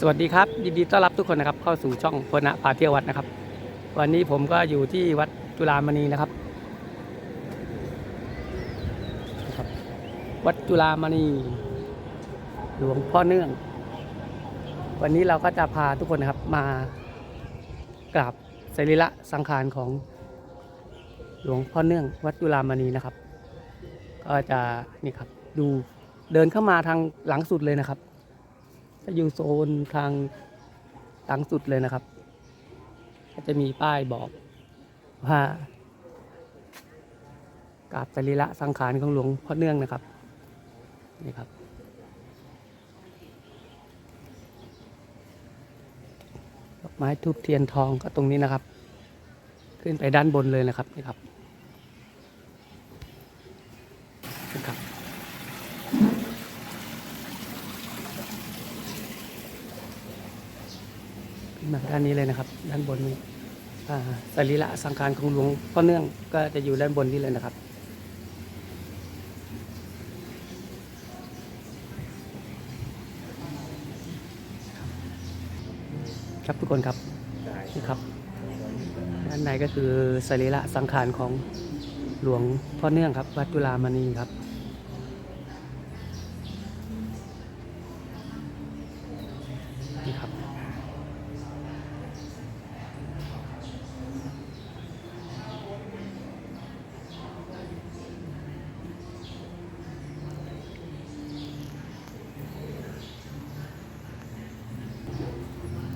สวัสดีครับยินดีต้อนรับทุกคนนะครับเข้าสู่ช่องพนะพาเที่ยววัดนะครับ วันนี้ผมก็อยู่ที่วัดจุฬามณีนะครับ วัดจุฬามณี หลวงพ่อเนื่อง วันนี้เราก็จะพาทุกคนนะครับมากราบสรีระสังขารของหลวงพ่อเนื่อง วัดจุฬามณีนะครับ ก็จะนี่ครับดูเดินเข้ามาทางหลังสุดเลยนะครับ จะอยู่โซนทางหลังสุดเลยนะครับ ก็จะมีป้ายบอกว่ากราบสรีระสังขารของหลวงพ่อเนื่องนะครับนี่ครับ ดอกไม้ทูบเทียนทองก็ตรงนี้นะครับ ขึ้นไปด้านบนเลยนะครับนี่ครับนี่ครับ ขึ้นมาด้านนี้เลยนะครับ ด้านบนนี้อ่าสรีระสังขารของหลวงพ่อเนื่องก็จะอยู่ด้านบนนี้เลยนะครับครับทุกคนครับนี่ครับด้านในก็คือสรีระสังขารของหลวงพ่อเนื่องครับ วัดจุฬามณีครับ นี่ครับ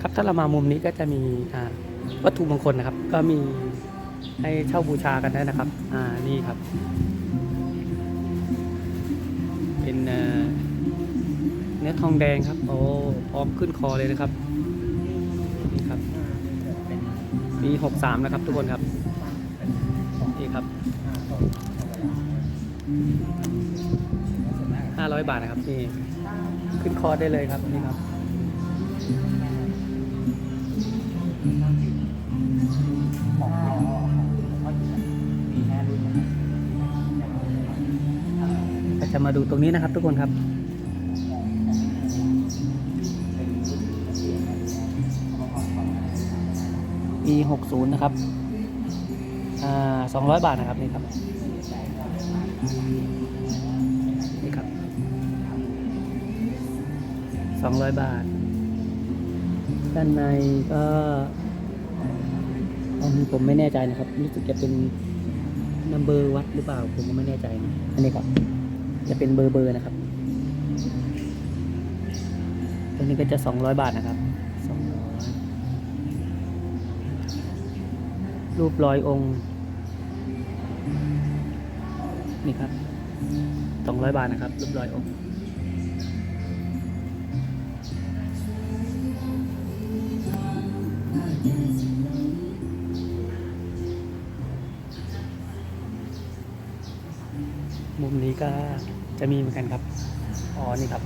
ครับ ถ้าเรามามุมนี้ก็จะมีวัตถุมงคลนะครับ ก็มีให้เช่าบูชากันได้นะครับ อ่า นี่ครับ เป็นเอ่อเนื้อทองแดงครับ โอ้ พร้อมขึ้นคอเลยนะครับ นี่ครับ ปีหกสามนะครับ ทุกคนครับ นี่ครับห้าร้อยบาทนะครับ นี่ ขึ้นคอได้เลยครับ นี่ครับ ก็จะมาดูตรงนี้นะครับทุกคนครับปี60 นะครับ อ่า 200 บาทนะครับนี่ครับ นี่ครับ 200 บาท ด้านในก็อันนี้ผมไม่แน่ใจนะครับรู้สึกจะเป็นนัมเบอร์วัดหรือเปล่า ผมก็ไม่แน่ใจนะอันนี้ครับ จะเป็นเบอร์เบอร์นะครับตัวนี้ก็จะ200บาทนะครับ200รูปร้อยองค์ นี่ครับ200บาทนะครับ รูปร้อยองค์ มุมนี้ก็จะมีเหมือนกันครับ อ๋อ นี่ครับ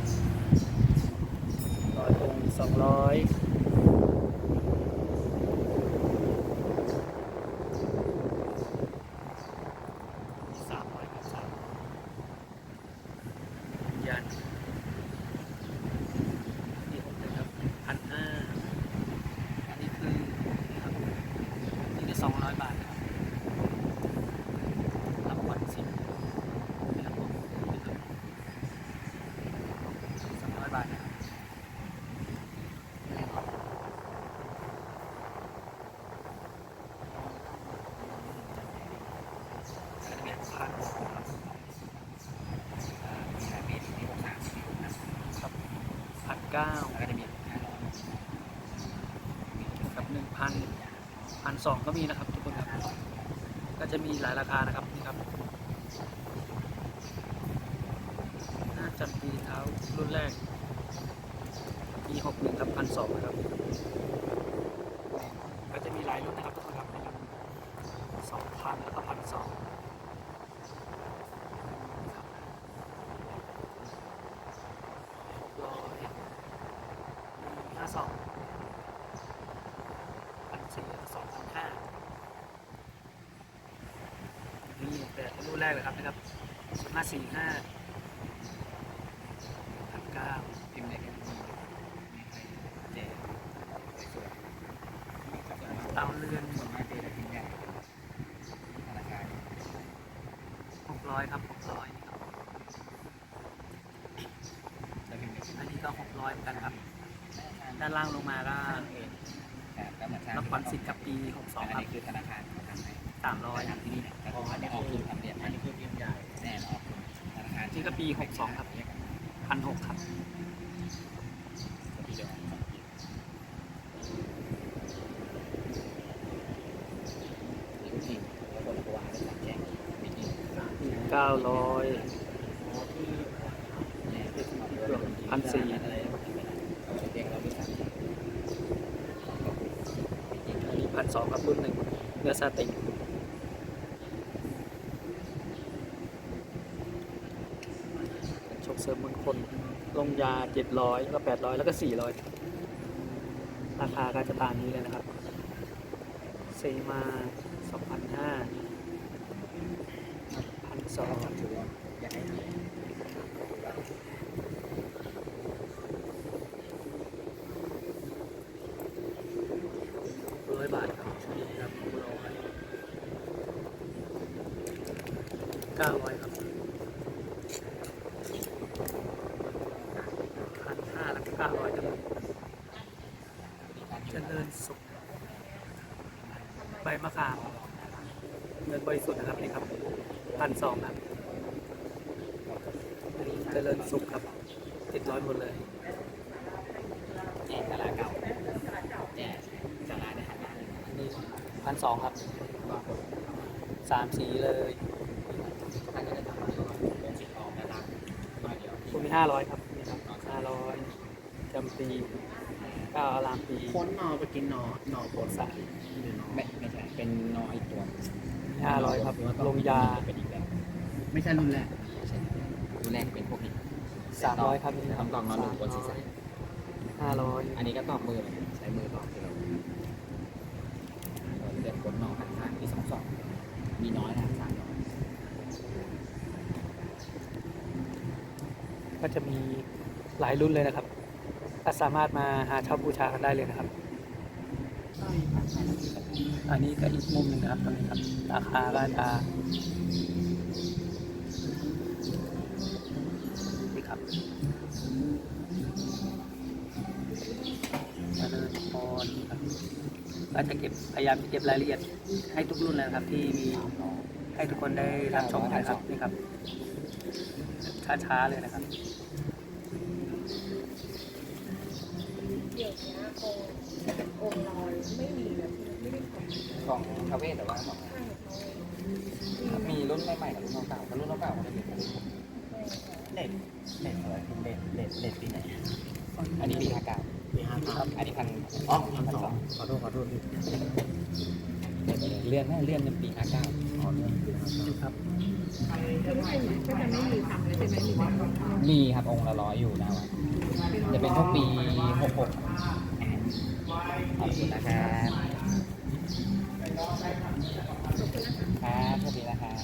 ร้อยองสองร้อยสามร้อยครับสามยันนี่ผมนะครับพันห้าอันนี้คือนี่ครับนี่ก็สองร้อย บาทนะครับรับวันสิบนะครับผมนะครับสองร้อยบาทนะครับพันครับพันเก้ากับหนึ่งพันพันสองก็มีนะครับ ก็จะมีหลายราคานะครับนี่ครับน่าจะปีเท้ารุ่นแรกปีหกหนึ่งครับพันสองนะครับ ก็จะมีหลายรุ่นนะครับทุกคนครับนะครับสองพันแล้วก็พันสองห้าสองพันสี่สองพันห้า หนึ่งแปดรุ่นแรกเลยครับนะครับห้าสี่ห้าพัเก้าพิมพ์ในกันมีใครเจ๊สตาเรือนส่มาเจ๊จะพิมพ์ใหญ่หกร้อยครับหกร้อยอันนี้ก็หกร้อยเหมือนกันครับ ด้านล่างลงมาก็นครสิทธิ์กับปีหกสองครับคือธนาคารทำให้ 300ทำที่นี่เนี่ยก็คืออันนี้ออกทุนทำเหรียญอันนี้คือเรียนใหญ่แน่ออกทุนธนาคารนี่ก็ปี62ครับ1,600ครับปีเดียวกันสองปีนี่ก็จริงแล้วคนตัวได้สั่งแจ้งไม่จริง900พันสี่อะไรเขาแจ้งเราไม่สั่งอันนี้พันสองกับรุ่นหนึ่งเนื้อสติกช คน ลงยาเจ็ดร้อยแล้วก็แปดร้อยแล้วก็สี่ร้อยราคาก็จะตามนี้เลยนะครับเซมาสองพันห้าพันสองร้อยบาทครับชุนี้ร้อยเก้าร้อยครับพันห้าแล้วก็ เก้าร้อยครับเจริญสุขใบมะขามเงินบริสุทธิ์นะครับนี่ครับพันสองครับอันนี้เจริญสุขครับติดร้อยหมดเลยแจ้งตลาดเก่าแจ้งตลาดในหันหน้าเลยอันนี้พันสองครับสามสีเลยท่านก็จะทำให้เป็นสิทธิ์ออกตลาดมาเดียวคุณมีห้าร้อยครับ จำปีเก้าอารามปีค้นนอไปกินนอนอปวดสามไม่ไม่ใช่เป็นนออีกตัวห้าร้อยครับ ลงยาเป็นอีกแบบไม่ใช่รุ่นแรกไม่ใช่รุ่นแรกเป็นพวกนี้สามร้อยครับนี่นะคต้รัอบงตอกนอนหนึ่งบนศีรษะห้าร้อยอันนี้ก็ตอกมือใช้มือตอกที่เราเรียกกดนอหันข้างที่สองสองมีน้อยนะสามน้อยก็จะมีหลายรุ่นเลยนะครับ ก็สามารถมาหาเช่าบูชากันได้เลยนะครับ อันนี้ก็อีกมุมหนึ่งนะครับตรงนี้ครับราคาก็จะนี่ครับเจริญพรครับก็จะเก็บพยายามเก็บรายละเอียดให้ทุกรุ่นเลยนะครับที่มีให้ทุกคนได้รับชมกันนะครับนี่ครับช้าๆเลยนะครับ เดี๋ยวนี้ องค์องค์ลอยไม่มีแบบไม่ได้ทำของทาเวศแต่ว่าของให้เขามีรุ่นใหม่ๆกับรุ่นเก่าๆกับรุ่นเก่าๆก็จะมีกันเลดเลดอะไรเลดเลดเลดปีไหนอันนี้ปีห้าเก้าปีห้าสาอันนี้พันอ๋อพันสองขอโทษขอโทษพี่เลื่อนให้เลื่อนเป็นปีห้าเก้าอ๋อเนี่ยปีห้าสาครับก็ไม่ก็จะไม่มีทำเลยใช่ไหมมีคนทำมีครับองค์ละร้อยอยู่นะวัดจะเป็นพวกปีหกหก ขอบคุณนะครับ ครับสวัสดีนะครับ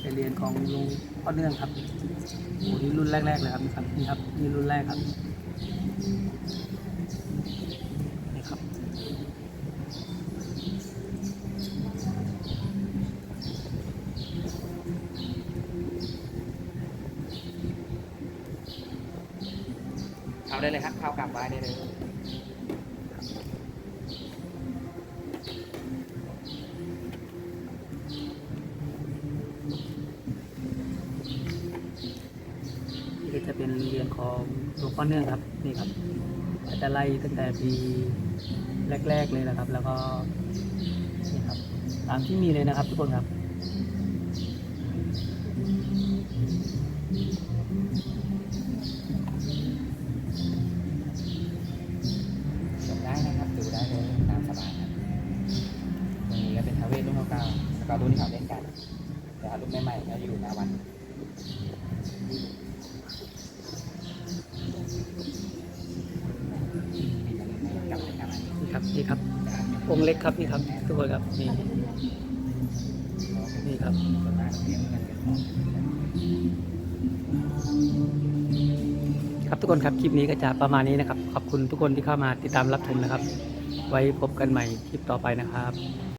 ไปเรียนของลุงพ่อเนื่องครับโอ้นี่รุ่นแรกๆเลยครับนี่ครับนี่ครับนี่รุ่นแรกครับ เข้าได้เลยครับเข้ากลับไว้ได้เลยนี่จะเป็นเหรียนของหลวงพ่อเนื่องครับนี่ครับอาจจะไล่ตั้งแต่ปีแรก ๆเลยนะครับ แล้วก็นี่ครับตามที่มีเลยนะครับทุกคนครับ ชมได้นะครับดูได้เลยตามสบายครับตรงนี้ก็ เป็นทาเวศรุ่นเก่าๆแล้วก็รุ่นที่เขาเล่นกัน แต่รุ่นใหม่ๆก็อยู่หน้าวันนี่ครับนี่ครับ องค์เล็กครับนี่ครับทุกคนครับนี่นี่ครับครับทุกคนครับคลิปนี้ก็จะประมาณนี้นะครับ ขอบคุณทุกคนที่เข้ามาติดตามรับชมนะครับ ไว้พบกันใหม่คลิปต่อไปนะครับ